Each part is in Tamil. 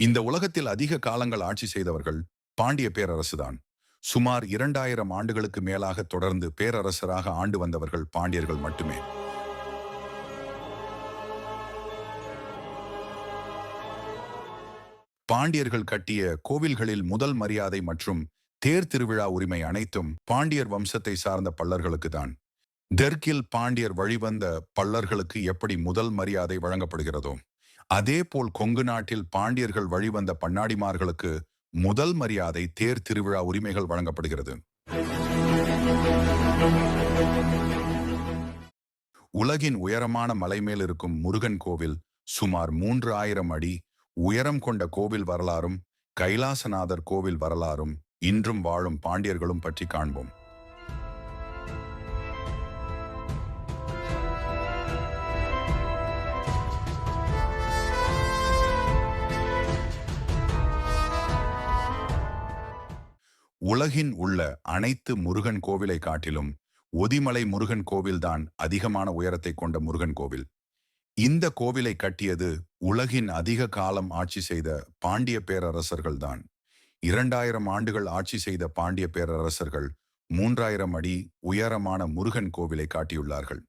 இந்த உலகத்தில் அதிக காலங்கள் ஆட்சி செய்தவர்கள் பாண்டிய பேரரசுதான். சுமார் இரண்டாயிரம் ஆண்டுகளுக்கு மேலாக தொடர்ந்து பேரரசராக ஆண்டு வந்தவர்கள் பாண்டியர்கள் மட்டுமே. பாண்டியர்கள் கட்டிய கோவில்களில் முதல் மரியாதை மற்றும் தேர் திருவிழா உரிமை அனைத்தும் பாண்டியர் வம்சத்தை சார்ந்த பல்லர்களுக்கு தான் தெற்கில் பாண்டியர் வழிவந்த பல்லர்களுக்கு எப்படி முதல் மரியாதை வழங்கப்படுகிறதோ அதேபோல் கொங்கு நாட்டில் பாண்டியர்கள் வழிவந்த பண்ணாடிமார்களுக்கு முதல் மரியாதை தேர் திருவிழா உரிமைகள் வழங்கப்படுகிறது. உலகின் உயரமான மலை மேல் இருக்கும் முருகன் கோவில் சுமார் மூன்று ஆயிரம் அடி உயரம் கொண்ட கோவில் வரலாறும் கைலாசநாதர் கோவில் வரலாறும் இன்றும் வாழும் பாண்டியர்களும் பற்றி காண்போம். உலகின் உள்ள அனைத்து முருகன் கோவிலை காட்டிலும் ஒதிமலை முருகன் கோவில்தான் அதிகமான உயரத்தை கொண்ட முருகன் கோவில். இந்த கோவிலை கட்டியது உலகின் அதிக காலம் ஆட்சி செய்த பாண்டிய பேரரசர்கள்தான். இரண்டாயிரம் ஆண்டுகள் ஆட்சி செய்த பாண்டிய பேரரசர்கள் மூன்றாயிரம் அடி உயரமான முருகன் கோவிலை காட்டியுள்ளார்கள்.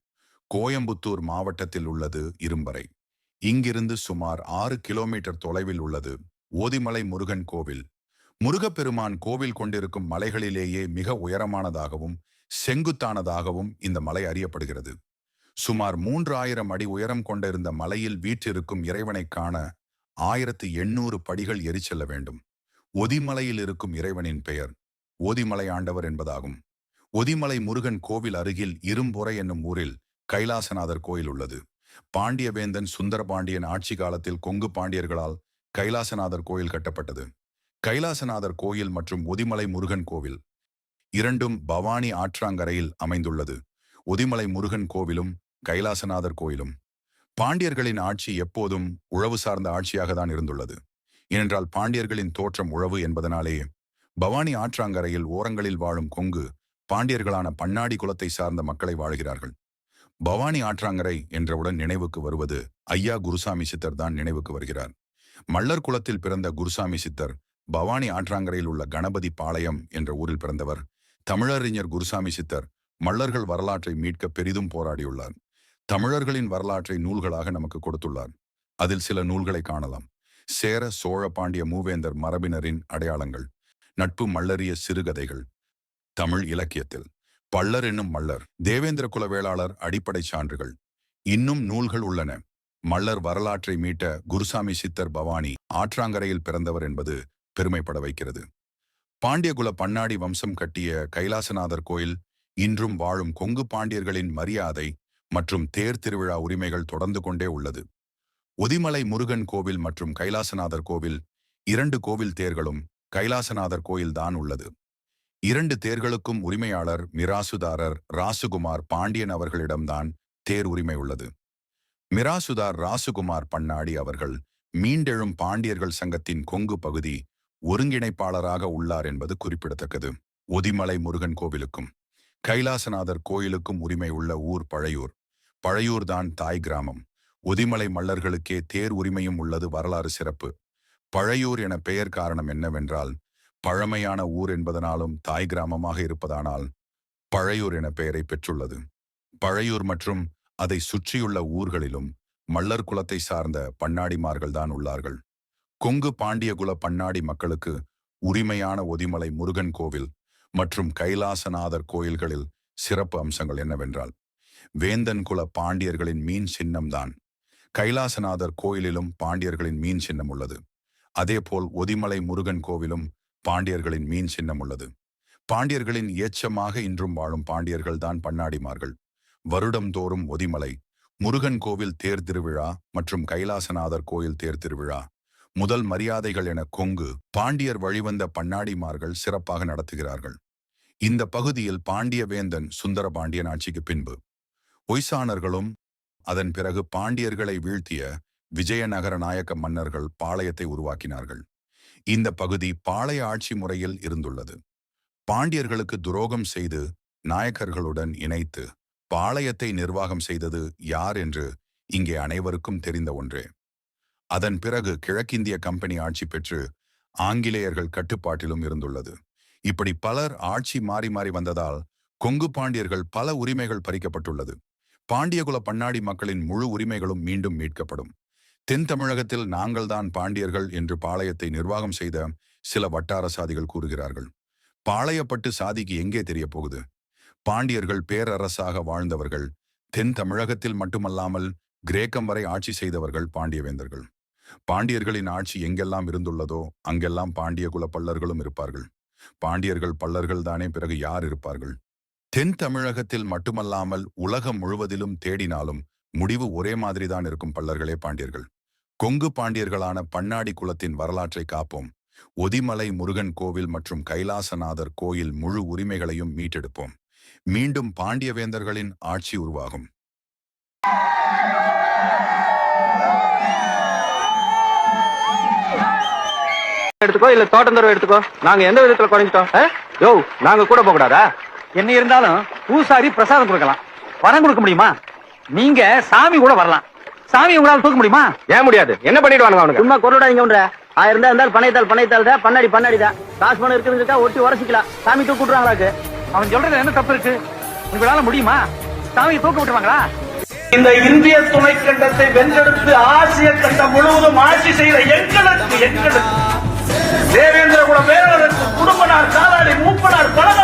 கோயம்புத்தூர் மாவட்டத்தில் உள்ளது இரும்பறை. இங்கிருந்து சுமார் ஆறு கிலோமீட்டர் தொலைவில் உள்ளது ஓதிமலை முருகன் கோவில். முருகப்பெருமான் கோவில் கொண்டிருக்கும் மலைகளிலேயே மிக உயரமானதாகவும் செங்குத்தானதாகவும் இந்த மலை அறியப்படுகிறது. சுமார் மூன்று ஆயிரம் அடி உயரம் கொண்டிருந்த மலையில் வீற்றிருக்கும் இறைவனை காண ஆயிரத்து எண்ணூறு படிகள் எரிச்செல்ல வேண்டும். ஒதிமலையில் இருக்கும் இறைவனின் பெயர் ஓதிமலை ஆண்டவர் என்பதாகும். ஒதிமலை முருகன் கோவில் அருகில் இரும்புரை என்னும் ஊரில் கைலாசநாதர் கோயில் உள்ளது. பாண்டியவேந்தன் சுந்தரபாண்டியன் ஆட்சி காலத்தில் கொங்கு பாண்டியர்களால் கைலாசநாதர் கோயில் கட்டப்பட்டது. கைலாசநாதர் கோயில் மற்றும் ஒதிமலை முருகன் கோவில் இரண்டும் பவானி ஆற்றாங்கரையில் அமைந்துள்ளது. ஒதிமலை முருகன் கோவிலும் கைலாசநாதர் கோயிலும். பாண்டியர்களின் ஆட்சி எப்போதும் உழவு சார்ந்த ஆட்சியாக தான் இருந்துள்ளது. ஏனென்றால் பாண்டியர்களின் தோற்றம் உழவு என்பதனாலேயே பவானி ஆற்றாங்கரையில் ஓரங்களில் வாழும் கொங்கு பாண்டியர்களான பன்னாடி குலத்தை சார்ந்த மக்களை வாழ்கிறார்கள். பவானி ஆற்றாங்கரை என்றவுடன் நினைவுக்கு வருவது ஐயா குருசாமி சித்தர் தான் நினைவுக்கு வருகிறார். மல்லர் குலத்தில் பிறந்த குருசாமி சித்தர் பவானி ஆற்றாங்கரையில் உள்ள கணபதி பாளையம் என்ற ஊரில் பிறந்தவர் தமிழறிஞர் குருசாமி சித்தர் மல்லர்கள் வரலாற்றை மீட்க பெரிதும் போராடியுள்ளார். தமிழர்களின் வரலாற்றை நூல்களாக நமக்கு கொடுத்துள்ளார். அதில் சில நூல்களை காணலாம். சேர சோழ பாண்டிய மூவேந்தர் மரபினரின் அடையாளங்கள் நட்பு மல்லரிய சிறுகதைகள் தமிழ் இலக்கியத்தில். பல்லர் என்னும் மல்லர் தேவேந்திர குல வேளாளர் அடிப்படை சான்றுகள். இன்னும் நூல்கள் உள்ளன. மல்லர் வரலாற்றை மீட்ட குருசாமி சித்தர் பவானி ஆற்றாங்கரையில் பிறந்தவர் என்பது பெருமைப்பட வைக்கிறது. பாண்டியகுல பன்னாடி வம்சம் கட்டிய கைலாசநாதர் கோயில் இன்றும் வாழும் கொங்கு பாண்டியர்களின் மரியாதை மற்றும் தேர் திருவிழா உரிமைகள் தொடர்ந்து கொண்டே உள்ளது. ஒதிமலை முருகன் கோவில் மற்றும் கைலாசநாதர் கோவில் இரண்டு கோவில் தேர்களும் கைலாசநாதர் கோயில்தான் உள்ளது. இரண்டு தேர்களுக்கும் உரிமையாளர் மிராசுதாரர் ராசுகுமார் பாண்டியன் அவர்களிடம்தான் தேர் உரிமை உள்ளது. மிராசுதார் ராசுகுமார் பண்ணாடி அவர்கள் மீண்டெழும் பாண்டியர்கள் சங்கத்தின் கொங்கு பகுதி ஒருங்கிணைப்பாளராக உள்ளார் என்பது குறிப்பிடத்தக்கது. ஒதிமலை முருகன் கோவிலுக்கும் கைலாசநாதர் கோயிலுக்கும் உரிமை உள்ள ஊர் பழையூர். பழையூர் தான் தாய் கிராமம். ஒதிமலை மல்லர்களுக்கே தேர் உரிமையும் உள்ளது வரலாறு சிறப்பு. பழையூர் என பெயர் காரணம் என்னவென்றால் பழமையான ஊர் என்பதனாலும் தாய் கிராமமாக இருப்பதானால் பழையூர் என பெயரை பெற்றுள்ளது. பழையூர் மற்றும் அதை சுற்றியுள்ள ஊர்களிலும் மல்லர் குலத்தை சார்ந்த பண்ணாடிமார்கள்தான் உள்ளார்கள். கொங்கு பாண்டியகுல பன்னாடி மக்களுக்கு உரிமையான ஒதிமலை முருகன் கோவில் மற்றும் கைலாசநாதர் கோயில்களில் சிறப்பு அம்சங்கள் என்னவென்றால் வேந்தன் குல பாண்டியர்களின் மீன் சின்னம்தான். கைலாசநாதர் கோயிலிலும் பாண்டியர்களின் மீன் சின்னம் உள்ளது. அதேபோல் ஒதிமலை முருகன் கோவிலும் பாண்டியர்களின் மீன் சின்னம் உள்ளது. பாண்டியர்களின் ஏச்சமாக இன்றும் வாழும் பாண்டியர்கள் தான் பன்னாடிமார்கள். வருடம் தோறும் ஒதிமலை முருகன் கோவில் தேர் திருவிழா மற்றும் கைலாசநாதர் கோயில் தேர் திருவிழா முதல் மரியாதைகள் என கொங்கு பாண்டியர் வழிவந்த பண்ணாடிமார்கள் சிறப்பாக நடத்துகிறார்கள். இந்த பகுதியில் பாண்டிய வேந்தன் சுந்தர பாண்டியன் ஆட்சிக்கு பின்பு. ஒய்சானர்களும் அதன் பிறகு பாண்டியர்களை வீழ்த்திய விஜயநகர நாயக்க மன்னர்கள் பாளையத்தை உருவாக்கினார்கள். இந்த பகுதி பாளைய ஆட்சி முறையில் இருந்துள்ளது. பாண்டியர்களுக்கு துரோகம் செய்து நாயக்கர்களுடன் இணைத்து பாளையத்தை நிர்வாகம் செய்தது யார் என்று இங்கே அனைவருக்கும் தெரிந்த ஒன்றே. அதன் பிறகு கிழக்கிந்திய கம்பெனி ஆட்சி பெற்று ஆங்கிலேயர்கள் கட்டுப்பாட்டிலும் இருந்துள்ளது. இப்படி பலர் ஆட்சி மாறி மாறி வந்ததால் கொங்கு பாண்டியர்கள் பல உரிமைகள் பறிக்கப்பட்டுள்ளது. பாண்டியகுல பன்னாடி மக்களின் முழு உரிமைகளும் மீண்டும் மீட்கப்படும். தென் தமிழகத்தில் நாங்கள்தான் பாண்டியர்கள் என்று பாளையத்தை நிர்வாகம் செய்த சில வட்டார சாதிகள் கூறுகிறார்கள். பாளையப்பட்டு சாதிக்கு எங்கே தெரிய போகுது பாண்டியர்கள் பேரரசாக வாழ்ந்தவர்கள் தென் தமிழகத்தில் மட்டுமல்லாமல் கிரேக்கம் வரை ஆட்சி செய்தவர்கள் பாண்டியவேந்தர்கள். பாண்டியர்களின் ஆட்சி எங்கெல்லாம் இருந்துள்ளதோ அங்கெல்லாம் பாண்டிய குல பல்லர்களும் இருப்பார்கள். பாண்டியர்கள் பல்லர்கள் தானே பிறகு யார் இருப்பார்கள்? தென் தமிழகத்தில் மட்டுமல்லாமல் உலகம் முழுவதிலும் தேடினாலும் முடிவு ஒரே மாதிரிதான் இருக்கும் பல்லர்களே பாண்டியர்கள். கொங்கு பாண்டியர்களான பன்னாடி குலத்தின் வரலாற்றை காப்போம். ஒதிமலை முருகன் கோவில் மற்றும் கைலாசநாதர் கோயில் முழு உரிமைகளையும் மீட்டெடுப்போம். மீண்டும் பாண்டியவேந்தர்களின் ஆட்சி உருவாகும். எடுத்துக்கோ இல்ல தோட்டந்தரவு எடுத்துக்கோ. நாங்க எந்த விதத்துல குறைஞ்சிட்டோம்? யோ நாங்க கூட போக கூடாதா என்ன இருந்தாலும் பூசாரி பிரசாதம் கொடுக்கலாம். வரம் கொடுக்க முடியுமா? நீங்க சாமி கூட வரலாம். சாமி உங்களால தூக்க முடியுமா? ஏன் முடியாது? என்ன பண்ணிடுவானுங்க அவனுங்க? சும்மா கொரோடாங்க உண்ற ஆயிரம் இருந்தா இருந்தாலும் பனைத்தாள் பனைத்தாள் தான். பண்ணாடி பண்ணாடி தான் காசு பணம் இருக்குதுக்கா ஒட்டி உரசிக்கலாம். சாமி தூக்கி விட்டுறாங்களாக்கு அவன் சொல்றது என்ன தப்பு இருக்கு? உங்களால முடியுமா? சாமியை தூக்க விட்டுருவாங்களா? இந்த இந்திய துணைக்கண்டத்தை வென்றெடுத்து ஆசிய கண்டம் முழுவதும் ஆட்சி செய்த எங்களுக்கு எங்களுக்கு தேவேந்திர குல வேறருக்கு குடும்பனார் காலாடி மூப்பனார் பழகனார்